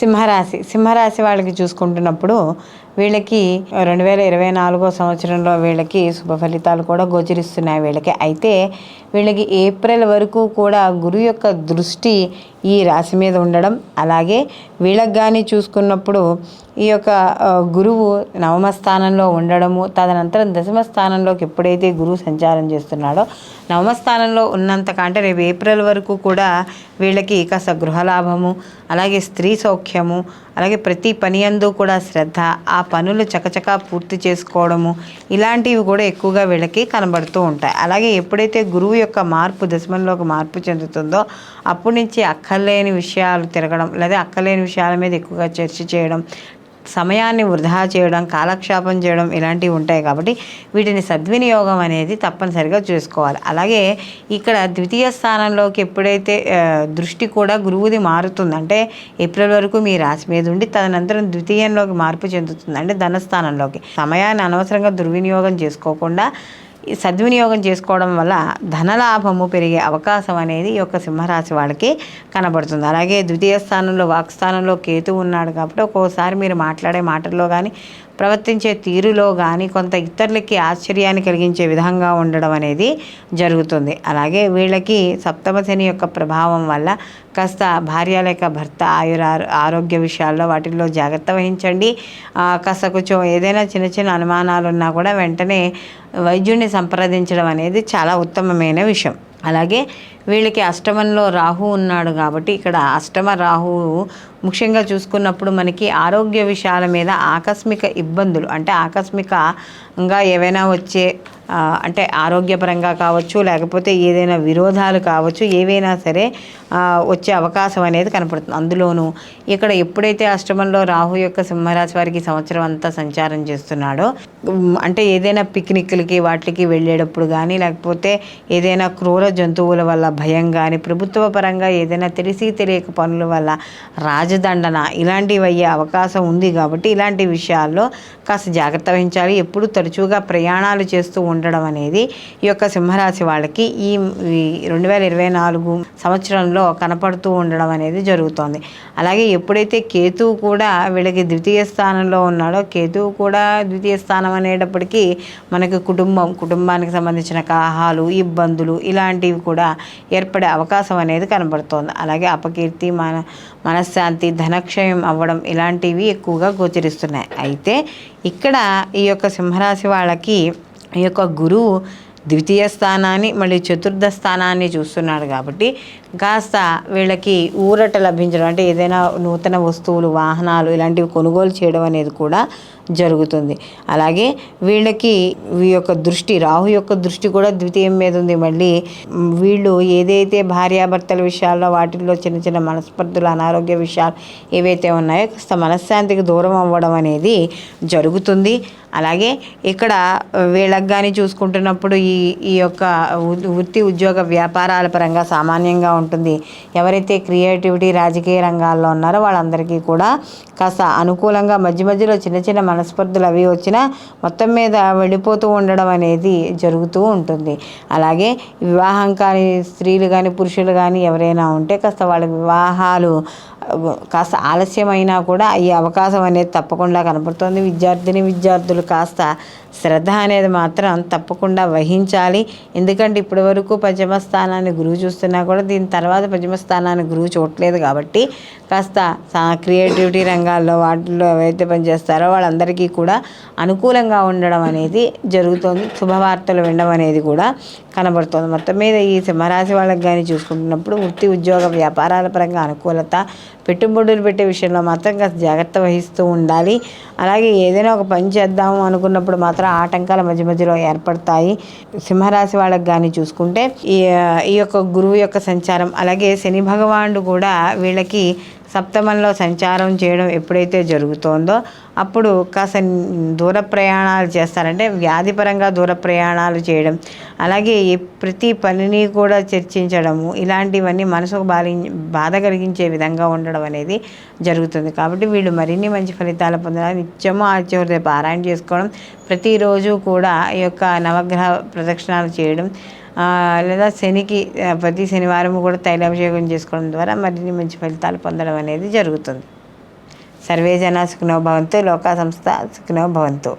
సింహరాశి. సింహరాశి వాళ్ళకి చూసుకుంటున్నప్పుడు వీళ్ళకి రెండు వేల ఇరవై నాలుగో సంవత్సరంలో వీళ్ళకి శుభ ఫలితాలు కూడా గోచరిస్తున్నాయి వీళ్ళకి. అయితే వీళ్ళకి ఏప్రిల్ వరకు కూడా గురువు యొక్క దృష్టి ఈ రాశి మీద ఉండడం. అలాగే వీళ్ళకి కానీ చూసుకున్నప్పుడు ఈ యొక్క గురువు నవమ స్థానంలో ఉండడము తదనంతరం దశమ స్థానంలోకి ఎప్పుడైతే గురువు సంచారం చేస్తున్నాడో నవమ స్థానంలో ఉన్నంత కంటే రేపు ఏప్రిల్ వరకు కూడా వీళ్ళకి కాస్త గృహలాభము అలాగే స్త్రీ సౌఖ్యము అలాగే ప్రతి పని అందు కూడా శ్రద్ధ ఆ పనులు చకచకా పూర్తి చేసుకోవడము ఇలాంటివి కూడా ఎక్కువగా వీళ్ళకి కనబడుతూ ఉంటాయి. అలాగే ఎప్పుడైతే గురువు యొక్క మార్పు దశమంలోకి మార్పు చెందుతుందో అప్పటి నుంచి అక్కర్లేని విషయాలు తిరగడం లేదా అక్కర్లేని విషయాల మీద ఎక్కువగా చర్చ చేయడం సమయాన్ని వృధా చేయడం కాలక్షేపం చేయడం ఇలాంటివి ఉంటాయి కాబట్టి వీటిని సద్వినియోగం అనేది తప్పనిసరిగా చేసుకోవాలి. అలాగే ఇక్కడ ద్వితీయ స్థానంలోకి ఎప్పుడైతే దృష్టి కూడా గురువుది మారుతుంది అంటే ఏప్రిల్ వరకు మీ రాశి మీద ఉండి తదనంతరం ద్వితీయంలోకి మార్పు చెందుతుంది అంటే ధనస్థానంలోకి. సమయాన్ని అనవసరంగా దుర్వినియోగం చేసుకోకుండా సద్వినియోగం చేసుకోవడం వల్ల ధనలాభము పెరిగే అవకాశం అనేది ఈ యొక్క సింహరాశి వాళ్ళకి కనబడుతుంది. అలాగే ద్వితీయ స్థానంలో వాక్స్థానంలో కేతు ఉన్నాడు కాబట్టి ఒక్కోసారి మీరు మాట్లాడే మాటల్లో కానీ ప్రవర్తించే తీరులో కానీ కొంత ఇతరులకి ఆశ్చర్యాన్ని కలిగించే విధంగా ఉండడం అనేది జరుగుతుంది. అలాగే వీళ్ళకి సప్తమ శని యొక్క ప్రభావం వల్ల కాస్త భార్య లేక భర్త ఆయుర ఆరోగ్య విషయాల్లో వాటిల్లో జాగ్రత్త వహించండి. కాస్త కొంచెం ఏదైనా చిన్న చిన్న అనుమానాలు ఉన్నా కూడా వెంటనే వైద్యుడిని సంప్రదించడం అనేది చాలా ఉత్తమమైన విషయం. అలాగే వీళ్ళకి అష్టమంలో రాహు ఉన్నాడు కాబట్టి ఇక్కడ అష్టమ రాహు ముఖ్యంగా చూసుకున్నప్పుడు మనకి ఆరోగ్య విషయాల మీద ఆకస్మిక ఇబ్బందులు అంటే ఆకస్మికంగా ఏవైనా వచ్చే అంటే ఆరోగ్యపరంగా కావచ్చు లేకపోతే ఏదైనా విరోధాలు కావచ్చు ఏవైనా సరే వచ్చే అవకాశం అనేది కనపడుతుంది. అందులోనూ ఇక్కడ ఎప్పుడైతే అష్టమంలో రాహు యొక్క సింహరాశి వారికి సంవత్సరం అంతా సంచారం చేస్తున్నాడో అంటే ఏదైనా పిక్నిక్లకి వాటికి వెళ్ళేటప్పుడు కానీ లేకపోతే ఏదైనా క్రూర జంతువుల వల్ల భయం కానీ ప్రభుత్వ పరంగా ఏదైనా తెలిసి తెలియక పనుల వల్ల రాజదండన ఇలాంటివి అయ్యే అవకాశం ఉంది కాబట్టి ఇలాంటి విషయాల్లో కాస్త జాగ్రత్త వహించాలి. ఎప్పుడు తరచుగా ప్రయాణాలు చేస్తూ ఉండడం అనేది ఈ యొక్క సింహరాశి వాళ్ళకి ఈ రెండు వేల ఇరవై నాలుగు సంవత్సరంలో కనపడుతూ ఉండడం అనేది జరుగుతోంది. అలాగే ఎప్పుడైతే కేతువు కూడా వీళ్ళకి ద్వితీయ స్థానంలో ఉన్నాడో కేతువు కూడా ద్వితీయ స్థానం అనేటప్పటికీ మనకి కుటుంబం కుటుంబానికి సంబంధించిన కాహాలు ఇబ్బందులు ఇలాంటి ఇలాంటివి కూడా ఏర్పడే అవకాశం అనేది కనబడుతోంది. అలాగే అపకీర్తి మన మనశ్శాంతి ధనక్షయం అవ్వడం ఇలాంటివి ఎక్కువగా గోచరిస్తున్నాయి. అయితే ఇక్కడ ఈ యొక్క సింహరాశి వాళ్ళకి ఈ యొక్క గురువు ద్వితీయ స్థానాన్ని మళ్ళీ చతుర్థ స్థానాన్ని చూస్తున్నాడు కాబట్టి కాస్త వీళ్ళకి ఊరట లభించడం అంటే ఏదైనా నూతన వస్తువులు వాహనాలు ఇలాంటివి కొనుగోలు చేయడం అనేది కూడా జరుగుతుంది. అలాగే వీళ్ళకి వీ యొక్క దృష్టి రాహు యొక్క దృష్టి కూడా ద్వితీయం మీద ఉంది. మళ్ళీ వీళ్ళు ఏదైతే భార్యాభర్తల విషయాల్లో వాటిల్లో చిన్న చిన్న మనస్పర్ధులు అనారోగ్య విషయాలు ఏవైతే ఉన్నాయో కాస్త మనశ్శాంతికి దూరం అవ్వడం అనేది జరుగుతుంది. అలాగే ఇక్కడ వీళ్ళకి కానీ చూసుకుంటున్నప్పుడు ఈ ఈ యొక్క వృత్తి ఉద్యోగ వ్యాపారాల పరంగా సామాన్యంగా ఉంటుంది. ఎవరైతే క్రియేటివిటీ రాజకీయ రంగాల్లో ఉన్నారో వాళ్ళందరికీ కూడా కాస్త అనుకూలంగా మధ్య మధ్యలో చిన్న చిన్న మనస్పర్ధలు అవి వచ్చినా మొత్తం మీద వెళ్ళిపోతూ ఉండడం అనేది జరుగుతూ ఉంటుంది. అలాగే వివాహం కాని స్త్రీలు కానీ పురుషులు కానీ ఎవరైనా ఉంటే కాస్త వాళ్ళ వివాహాలు కాస్త ఆలస్యమైనా కూడా ఈ అవకాశం అనేది తప్పకుండా కనపడుతుంది. విద్యార్థిని విద్యార్థులు కాస్త శ్రద్ధ అనేది మాత్రం తప్పకుండా వహించాలి. ఎందుకంటే ఇప్పటి వరకు పంచమ స్థానాన్ని గురువు చూస్తున్నా కూడా దీని తర్వాత పంచమ స్థానాన్ని గురువు చూడట్లేదు కాబట్టి కాస్త క్రియేటివిటీ రంగాల్లో వాటిల్లో ఎవరైతే పనిచేస్తారో వాళ్ళందరికీ కూడా అనుకూలంగా ఉండడం అనేది జరుగుతుంది. శుభవార్తలు వినడం అనేది కూడా కనబడుతుంది. మొత్తం మీద ఈ సింహరాశి వాళ్ళకి కానీ చూసుకుంటున్నప్పుడు వృత్తి ఉద్యోగ వ్యాపారాల పరంగా అనుకూలత పెట్టుబడులు పెట్టే విషయంలో మాత్రం కాస్త జాగ్రత్త వహిస్తూ ఉండాలి. అలాగే ఏదైనా ఒక పని చేద్దాము అనుకున్నప్పుడు మాత్రం ఆటంకాల మధ్య మధ్యలో ఏర్పడతాయి. సింహరాశి వాళ్ళకి కానీ చూసుకుంటే ఈ ఈ యొక్క గురువు యొక్క సంచారం అలాగే శని భగవానుడు కూడా వీళ్ళకి సప్తమంలో సంచారం చేయడం ఎప్పుడైతే జరుగుతోందో అప్పుడు కాస్త దూర ప్రయాణాలు చేస్తారంటే వ్యాధిపరంగా దూర ప్రయాణాలు చేయడం అలాగే ప్రతి పనిని కూడా చర్చించడము ఇలాంటివన్నీ మనసుకు బాలి బాధ కలిగించే విధంగా ఉండడం అనేది జరుగుతుంది. కాబట్టి వీళ్ళు మరిన్ని మంచి ఫలితాలు పొందడానికి నిత్యము ఆచూర్య పారాయణ చేసుకోవడం ప్రతిరోజు కూడా ఈ యొక్క నవగ్రహ ప్రదక్షిణాలు చేయడం లేదా శనికి ప్రతి శనివారం కూడా తైలాభిషేకం చేసుకోవడం ద్వారా మరిన్ని మంచి ఫలితాలు పొందడం అనేది జరుగుతుంది. సర్వే జన సుఖినో భవంతు లోకా సంస్థ సుఖినో భవంతు.